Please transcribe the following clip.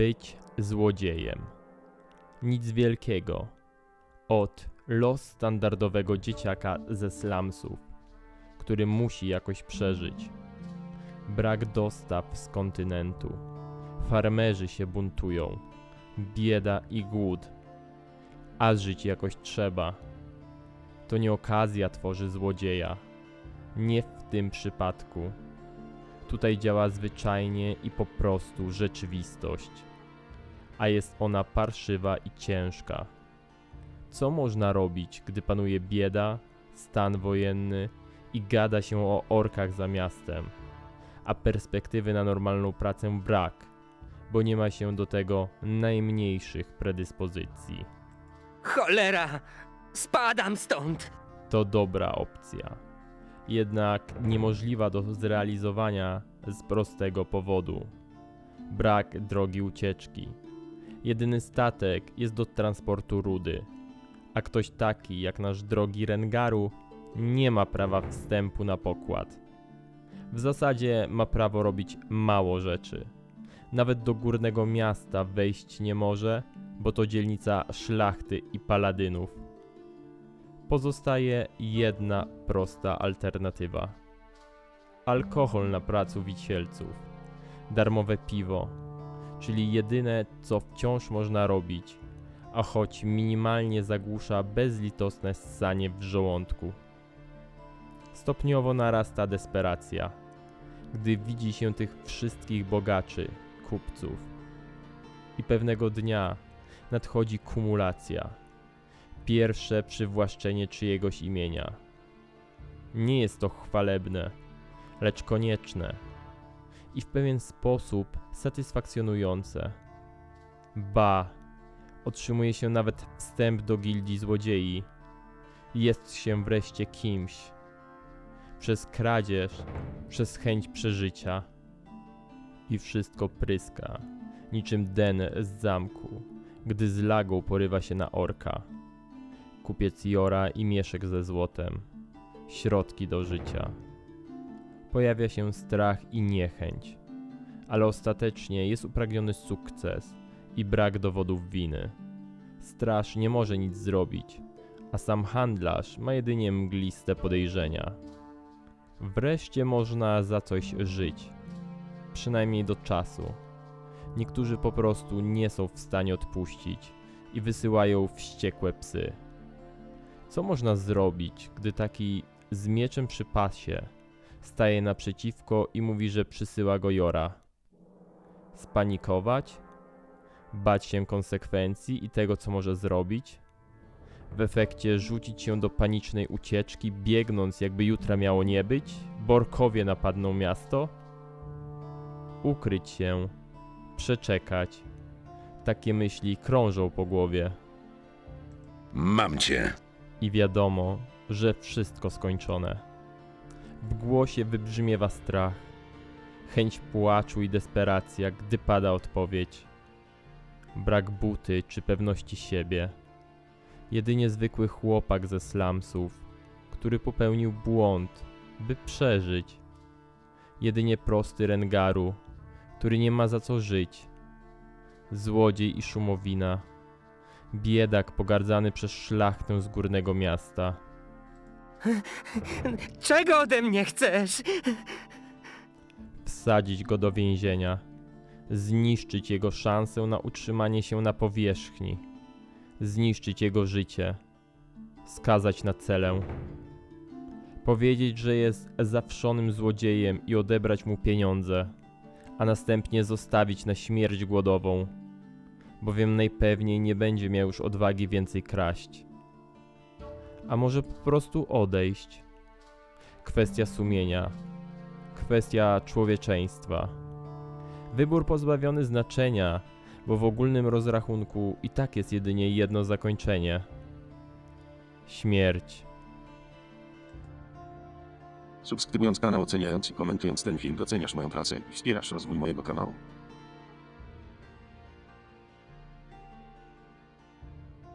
Być złodziejem. Nic wielkiego. Od los standardowego dzieciaka ze slumsów, który musi jakoś przeżyć. Brak dostaw z kontynentu. Farmerzy się buntują. Bieda i głód. A żyć jakoś trzeba. To nie okazja tworzy złodzieja. Nie w tym przypadku. Tutaj działa zwyczajnie i po prostu rzeczywistość. A jest ona parszywa i ciężka. Co można robić, gdy panuje bieda, stan wojenny i gada się o orkach za miastem, a perspektywy na normalną pracę brak, bo nie ma się do tego najmniejszych predyspozycji. Cholera! Spadam stąd! To dobra opcja. Jednak niemożliwa do zrealizowania z prostego powodu. Brak drogi ucieczki. Jedyny statek jest do transportu rudy, a ktoś taki jak nasz drogi Rengaru nie ma prawa wstępu na pokład. W zasadzie ma prawo robić mało rzeczy. Nawet do górnego miasta wejść nie może, bo to dzielnica szlachty i paladynów. Pozostaje jedna prosta alternatywa. Alkohol na placu wisielców. Darmowe piwo, czyli jedyne co wciąż można robić, a choć minimalnie zagłusza bezlitosne ssanie w żołądku. Stopniowo narasta desperacja, gdy widzi się tych wszystkich bogaczy, kupców. I pewnego dnia nadchodzi kumulacja pierwsze przywłaszczenie czyjegoś imienia. Nie jest to chwalebne, lecz konieczne i w pewien sposób satysfakcjonujące. Ba, otrzymuje się nawet wstęp do gildii złodziei. Jest się wreszcie kimś. Przez kradzież, przez chęć przeżycia. I wszystko pryska, niczym den z zamku, gdy z lagą porywa się na orka kupiec Jora i mieszek ze złotem. Środki do życia. Pojawia się strach i niechęć, ale ostatecznie jest upragniony sukces i brak dowodów winy. Straż nie może nic zrobić, a sam handlarz ma jedynie mgliste podejrzenia. Wreszcie można za coś żyć, przynajmniej do czasu. Niektórzy po prostu nie są w stanie odpuścić i wysyłają wściekłe psy. Co można zrobić, gdy taki z mieczem przy pasie staje naprzeciwko i mówi, że przysyła go Jora? Spanikować? Bać się konsekwencji i tego, co może zrobić? W efekcie rzucić się do panicznej ucieczki, biegnąc jakby jutra miało nie być? Borkowie napadną miasto? Ukryć się, przeczekać. Takie myśli krążą po głowie Mam cię. i wiadomo, że wszystko skończone. W głosie wybrzmiewa strach, chęć płaczu i desperacja, gdy pada odpowiedź. Brak buty czy pewności siebie. Jedynie zwykły chłopak ze slumsów, który popełnił błąd, by przeżyć. Jedynie prosty Rengaru, który nie ma za co żyć. Złodziej i szumowina biedak pogardzany przez szlachtę z górnego miasta. Czego ode mnie chcesz? Wsadzić go do więzienia, zniszczyć jego szansę na utrzymanie się na powierzchni, zniszczyć jego życie, skazać na celę. Powiedzieć, że jest zawszonym złodziejem i odebrać mu pieniądze, a następnie zostawić na śmierć głodową bowiem najpewniej nie będzie miał już odwagi więcej kraść. A może po prostu odejść? Kwestia sumienia, kwestia człowieczeństwa. Wybór pozbawiony znaczenia, bo w ogólnym rozrachunku i tak jest jedynie jedno zakończenie śmierć. Subskrybując kanał, oceniając i komentując ten film, doceniasz moją pracę i wspierasz rozwój mojego kanału.